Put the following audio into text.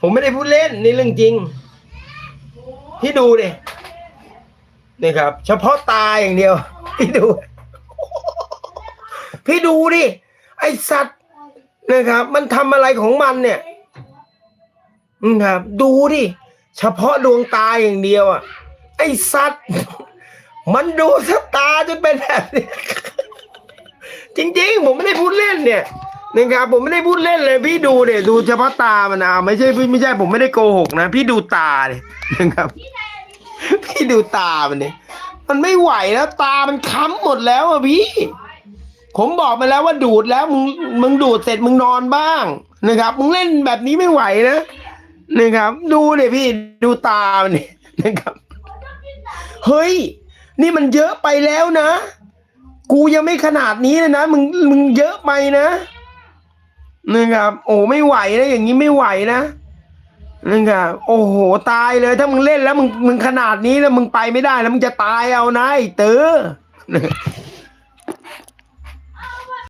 ผมไม่ได้พูดเล่นนี่เรื่องจริงพี่ดูดินี่ครับ เฉพาะตาอย่างเดียว พี่ดู พี่ดูดิ ไอสัตว์นะครับ มันทำอะไรของมันเนี่ยนะครับ ดูดิ เฉพาะดวงตาอย่างเดียวอะ ไอสัตว์ มันดูสตาจนเป็นแบบนี้จริง ๆ ผมไม่ได้พูดเล่นเนี่ย นะครับผมไม่ได้พูดเล่นเลย พี่ดูเนี่ยดูเฉพาะตามันอะไม่ใช่ไม่ใช่ผมไม่ได้โกหกนะ พี่ดูตาเนี่ยนะครับ พี่ดูตามันเนี่ยมันไม่ไหวแล้วตามันค้ำหมดแล้วอะพี่ ผมบอกไปแล้วว่าดูดแล้วมึงมึงดูดเสร็จมึงนอนบ้างนะครับมึงเล่นแบบนี้ไม่ไหวนะนะครับ ดูเลยพี่ดูตามันเนี่ยนะครับเฮ้ย นี่มันเยอะไปแล้วนะ กูยังไม่ขนาดนี้เลยนะมึงมึงเยอะไปนะ นะครับ โอ้ไม่ไหวนะอย่างนี้ไม่ไหวนะนะครับโอ้โหตายเลย ถ้ามึงเล่นแล้วมึงมึงขนาดนี้แล้วมึงไปไม่ได้แล้วมึงจะตายเอานะไอ้เต๋อ